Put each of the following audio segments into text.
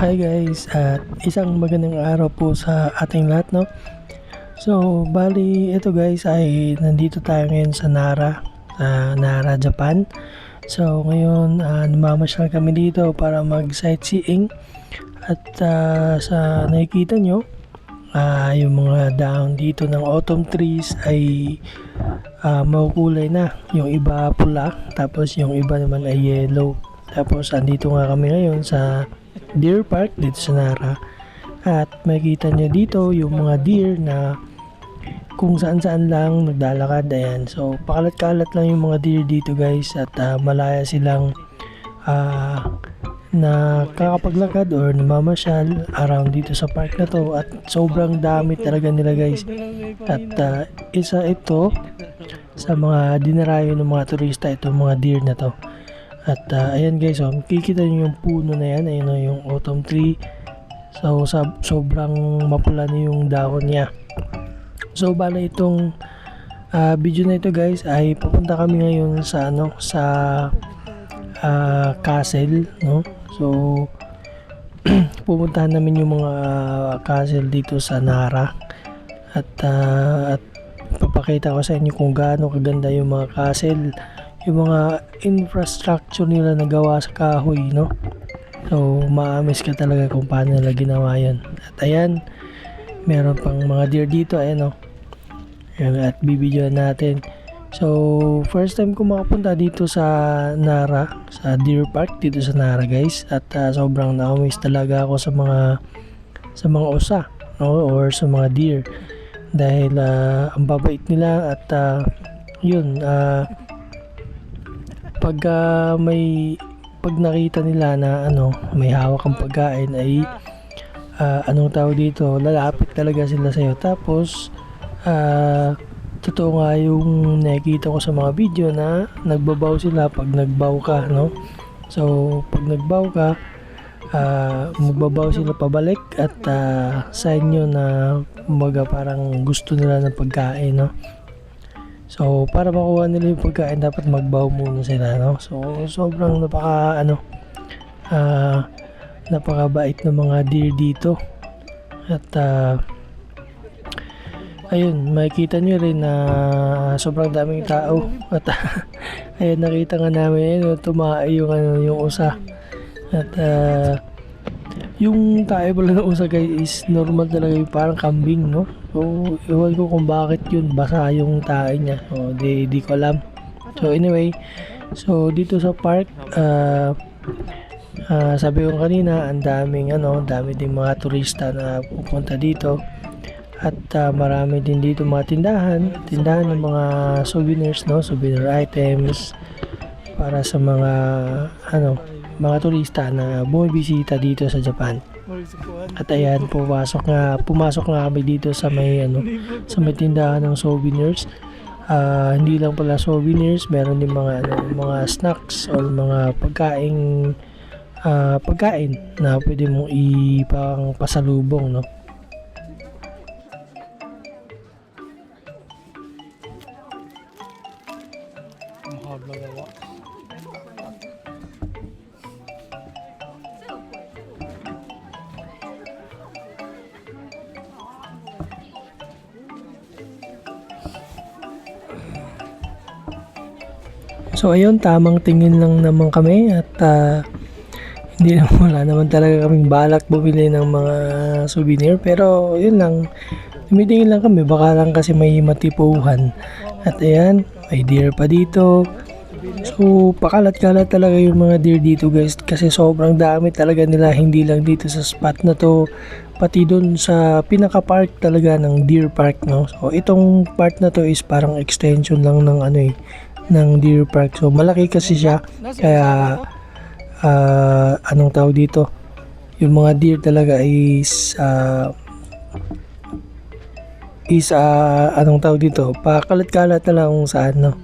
Hi guys, at isang magandang araw po sa ating lahat, no? So, bali, ito guys ay nandito tayo ngayon sa Nara, sa Nara, Japan. So, ngayon, uh, namamasyal kami dito para mag-sightseeing. At ah, sa nakikita nyo, ah, yung mga dahon dito ng autumn trees ay ah, makukulay na. Yung iba pula, tapos yung iba naman ay yellow. Tapos, andito nga kami ngayon sa Deer Park dito sa Nara. At makikita nyo dito yung mga deer na kung saan saan lang naglalakad. Ayan. So, pakalat-kalat lang yung mga deer dito guys. At ah, malaya silang ah, na kakapaglakad or namamasyal around dito sa park na to. At sobrang dami talaga nila guys. At ah, isa ito sa mga dinarayo ng mga turista itong mga deer na to. At ah, ayan guys, oh, kikita nyo yung puno na yan, ayun oh, yung autumn tree. So sa, sobrang mapula na yung dahon niya. So bala itong ah, video na ito guys ay pupunta kami ngayon sa ano sa ah, castle, no? So pupuntahan namin yung mga castle dito sa Nara. At ah, at papakita ko sa inyo kung gaano kaganda yung mga castle yung mga infrastructure nila na gawa sa kahoy, no? So, maamis ka talaga kung paano nila ginawa yan. At ayan, meron pang mga deer dito, ayan, no? Ayan, at bibidyoan natin. So, first time ko makapunta dito sa Nara, sa Deer Park dito sa Nara, guys. At ah, sobrang na-amaze talaga ako sa mga sa mga osa, no? Or sa mga deer. Dahil ah, ang babait nila at ah, yun, ah, pag ah, may pag nakita nila na ano may hawak ang pagkain ay ah, anong tawag dito lalapit talaga sila sa iyo tapos ah, totoo nga yung nakikita ko sa mga video na nagbabaw sila pag nagbaw ka no? So pag nagbaw ka ah, magbabaw sila pabalik at ah, sign yun na kumbaga parang gusto nila ng pagkain no So, para makuha nila yung pagkain, dapat magbaw muna sila, no? So, sobrang napaka, ano, ah, napakabait ng mga deer dito. At, ah, ayun, makikita nyo rin na sobrang daming tao. At, ayun, nakita nga namin, yun, tumaay yung, ano, yung usa. At, ah, yung tayo pala ng usa guys is normal talaga yung parang kambing, no? So, iwan ko kung bakit yun basa yung tae niya. So, di, di ko alam. So, anyway, so dito sa park, ah ah, sabi ko kanina, ang daming ano, dami ding mga turista na pupunta dito. At ah, marami din dito mga tindahan, tindahan ng mga souvenirs, no? Souvenir items para sa mga ano, mga turista na bumibisita dito sa Japan. At ayan, pumasok nga, pumasok nga kami dito sa may ano, sa may tindahan ng souvenirs. Ah, hindi lang pala souvenirs, meron din mga ano, mga snacks or mga pagkain ah, pagkain na pwede mong ipang pasalubong, no? So ayun, tamang tingin lang naman kami at ah, hindi naman wala naman talaga kaming balak bumili ng mga souvenir pero yun lang, tumitingin lang kami baka lang kasi may matipuhan. At ayan, may deer pa dito. So pakalat-kalat talaga yung mga deer dito guys kasi sobrang dami talaga nila hindi lang dito sa spot na to pati doon sa pinaka-park talaga ng Deer Park no. So itong part na to is parang extension lang ng ano eh ng Deer Park. So malaki kasi siya kaya ah, anong tawag dito? Yung mga deer talaga is ah, is ah, anong tawag dito? Pakalat-kalat na lang kung saan.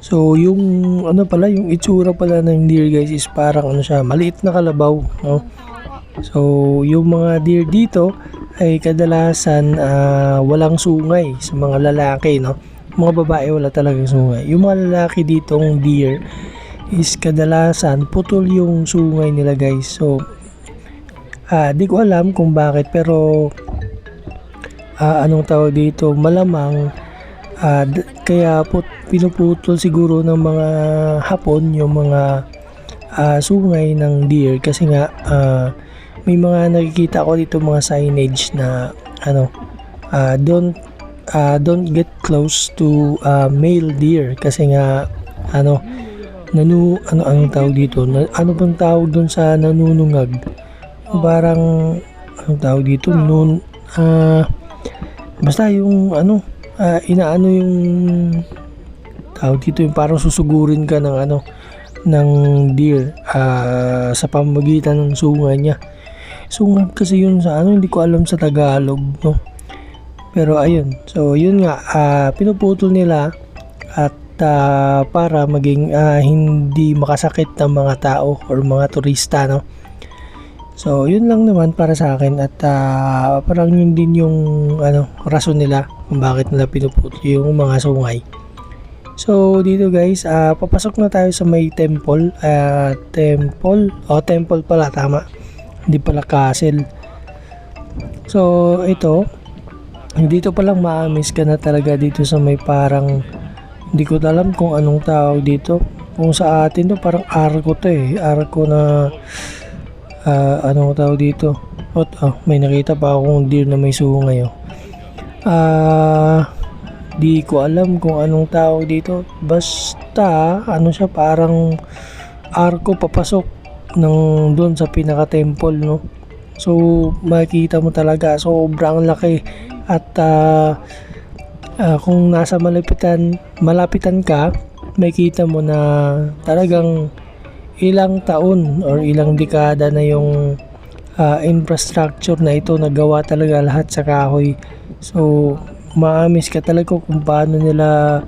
So yung ano pala yung itsura pala ng deer guys is parang ano siya maliit na kalabaw no. So yung mga deer dito ay kadalasan ah, walang sungay sa mga lalaki no mga babae wala talagang sungay. Yung mga lalaki ditong deer is kadalasan putol yung sungay nila guys. So Ah, di ko alam kung bakit pero ah, anong tawag dito, malamang d- kaya po pinuputol siguro ng mga hapon yung mga ah, sungay ng deer kasi nga ah, may mga nakikita ko dito mga signage na ano ah, don't ah, don't get close to ah, male deer kasi nga ano nanu ano anong tawag dito? Na, ano bang tawag doon sa nanunungag? Parang anong tawag dito? Nun ah basta yung ano ah, inaano yung tawag dito yung parang susugurin ka ng ano ng deer ah, sa pamamagitan ng sungay niya. Sungay kasi yun sa ano hindi ko alam sa Tagalog no pero ayun so yun nga ah, pinuputol nila at ah, para maging ah, hindi makasakit ng mga tao or mga turista no So, yun lang naman para sa akin at ah, parang yun din yung ano, rason nila kung bakit nila pinuputol yung mga sungay. So, dito guys, ah, papasok na tayo sa may temple. ah, temple? O, temple pala, tama. Hindi pala castle. So, ito, dito palang maamis ka na talaga dito sa may parang, hindi ko alam kung anong tawag dito. Kung sa atin to, parang arko to eh. Arko na, ah, anong tawag dito? Ot, oh, may nakita pa akong deer na may sungay oh. Ah, di ko alam kung anong tawag dito. Basta, ano siya, parang arko papasok ng doon sa pinaka-temple, no? So, makikita mo talaga, sobrang laki. At ah, ah, kung nasa malapitan, malapitan ka, makikita mo na talagang ilang taon or ilang dekada na yung ah, infrastructure na ito nagawa talaga lahat sa kahoy. So, maamis ka talaga kung paano nila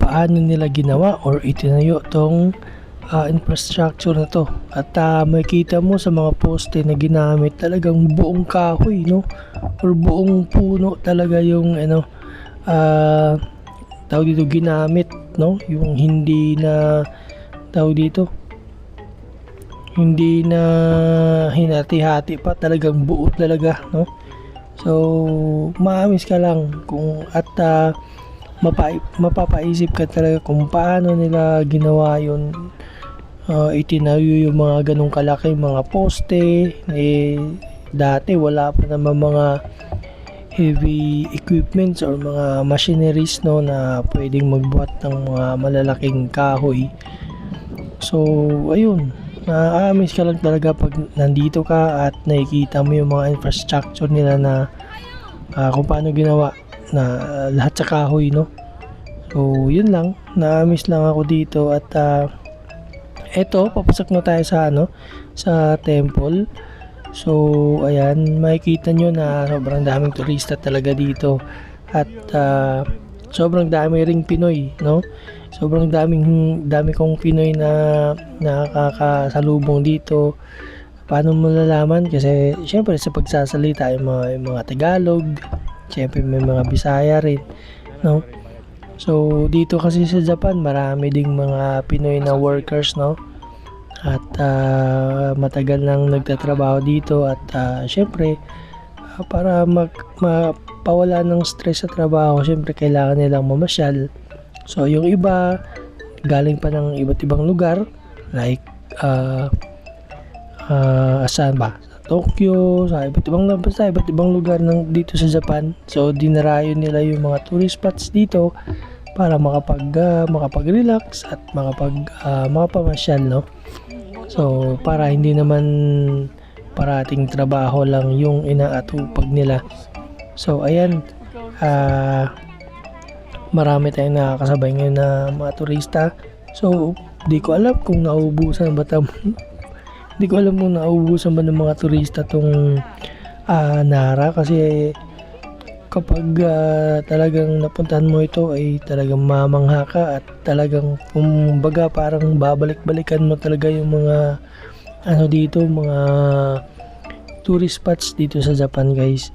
paano nila ginawa or itinayo tong ah, infrastructure na to. At ah, makikita mo sa mga poste na ginamit talagang buong kahoy, no? Or buong puno talaga yung ano ah tawag dito ginamit, no? Yung hindi na tawag dito hindi na hinati-hati pa talagang buo talaga no so maamis ka lang kung at ah, mapa- mapapaisip ka talaga kung paano nila ginawa yun Ah, itinayo yung mga ganong kalaki mga poste eh dati wala pa naman mga heavy equipments or mga machineries no na pwedeng magbuhat ng mga malalaking kahoy so ayun Naaamis ka lang talaga pag nandito ka at nakikita mo yung mga infrastructure nila na ah, kung paano ginawa na ah, lahat sa kahoy, no? So, yun lang. Naaamis lang ako dito at ah, eto, papasok na tayo sa ano, sa temple. So, ayan, makikita nyo na sobrang daming turista talaga dito at ah, sobrang dami ring Pinoy, no? Sobrang daming dami kong Pinoy na nakakasalubong dito. Paano mo nalalaman? Kasi syempre sa pagsasalita yung mga, yung mga Tagalog, syempre may mga Bisaya rin, no? So dito kasi sa Japan, marami ding mga Pinoy na workers, no? At ah, matagal nang nagtatrabaho dito at ah, syempre ah, para mag mapawala ng stress sa trabaho, syempre kailangan nilang mamasyal. So yung iba galing pa ng iba't ibang lugar like ah ah, saan ba? Tokyo, sa iba't ibang basta iba't ibang lugar ng dito sa Japan. So dinarayo nila yung mga tourist spots dito para makapag ah, makapag-relax at makapag ah, makapamasyal, no? So para hindi naman parating trabaho lang yung inaatupag nila. So ayan, ah marami tayong nakakasabay ngayon na mga turista. So, di ko alam kung nauubusan ba tam di ko alam kung nauubusan ba ng mga turista tong ah, Nara kasi kapag ah, talagang napuntahan mo ito ay talagang mamangha ka at talagang kumbaga parang babalik-balikan mo talaga yung mga ano dito mga tourist spots dito sa Japan guys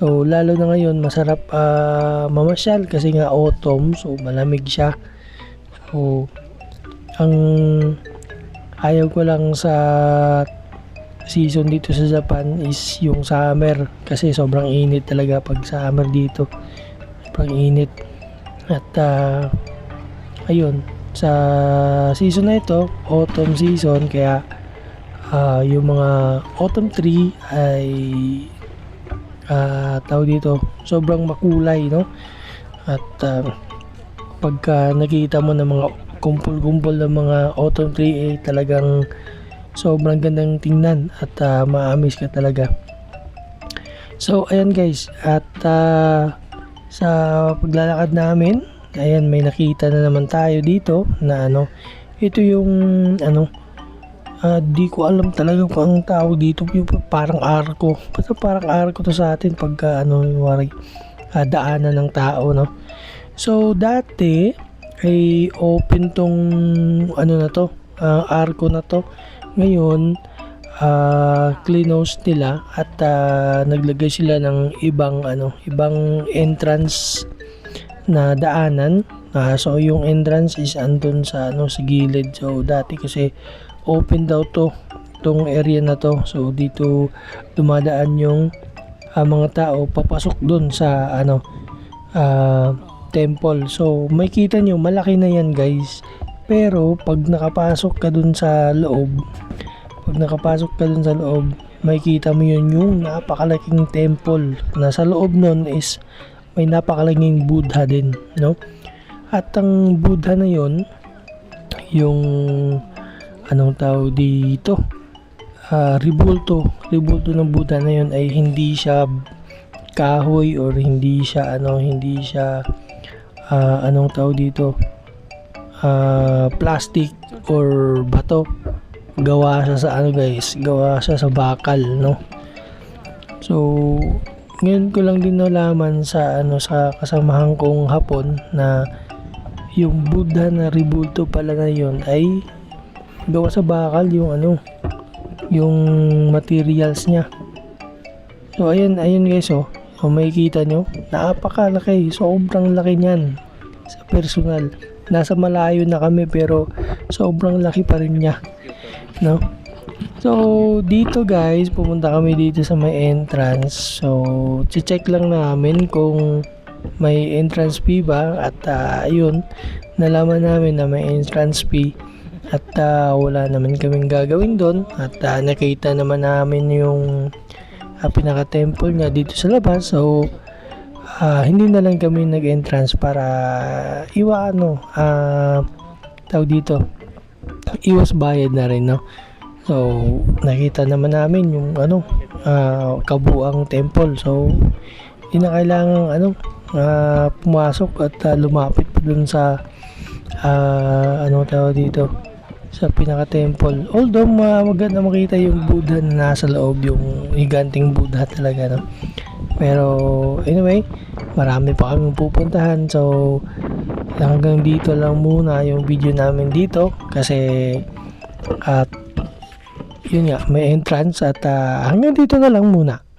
So, lalo na ngayon, masarap ah, mamasyal kasi nga autumn, so malamig siya. So, ang ayaw ko lang sa season dito sa Japan is yung summer. Kasi sobrang init talaga pag summer dito. Sobrang init. At ah, ayun. Sa season na ito autumn season kaya ah, yung mga autumn tree ay ah tawag dito sobrang makulay no? At ah, pagka nakita mo ng mga kumpul-kumpul ng mga autumn tree eh talagang sobrang gandang tingnan at ah, maamis ka talaga. So ayan guys at ah, sa paglalakad namin ayan may nakita na naman tayo dito na ano ito yung ano ah, di ko alam talaga kung ang tawag dito yung parang arko. Basta parang arko to sa atin pagka ano wari, ah, daanan ng tao no? So dati ay open tong ano na to ah, arko na to ngayon ah cleanhouse nila at ah, naglagay sila ng ibang ano ibang entrance na daanan. Ah, so yung entrance is andun sa ano sa gilid. So dati kasi open daw to tong area na to. So dito dumadaan yung ah, mga tao papasok dun sa ano ah, temple. So may kita nyo malaki na yan guys pero pag nakapasok ka dun sa loob pag nakapasok ka dun sa loob may kita mo yun yung napakalaking temple na sa loob nun is may napakalaking Buddha din no? At ang Buddha na yon yung anong tawag dito? Ah ribulto. Ribulto ng Buddha na yon ay hindi siya kahoy or hindi siya ano hindi siya ah, anong tawag dito ah, plastic or bato. Gawa siya sa ano guys. Gawa siya sa bakal no? So ngayon ko lang din nalaman sa ano sa kasamahan kong hapon na yung Buddha na ribulto pala na yun ay gawa sa bakal yung ano yung materials niya. So ayun ayun guys oh. Kung makikita nyo napakalaki. Sobrang laki niyan sa personal nasa malayo na kami pero sobrang laki pa rin niya no? So dito guys pumunta kami dito sa may entrance. So check lang namin kung may entrance fee ba. At ah, ayun nalaman namin na may entrance fee. At ah, wala naman kaming gagawin doon. At ah, nakita naman namin yung uh, pinaka temple niya dito sa labas. So ah, hindi na lang kami nag-entrance para iwa ano ah tawag dito iwas bayad na rin no? So nakita naman namin yung ano ah, kabuang temple. So hindi na kailangan ano ah, pumasok at ah, lumapit pa dun sa ah, ano tawag dito sa pinaka temple although ma maganda makita yung Buddha na nasa loob yung higanting Buddha talaga no pero anyway marami pa kami pupuntahan. So hanggang dito lang muna yung video namin dito. Kasi at yun nga may entrance at ah, hanggang dito na lang muna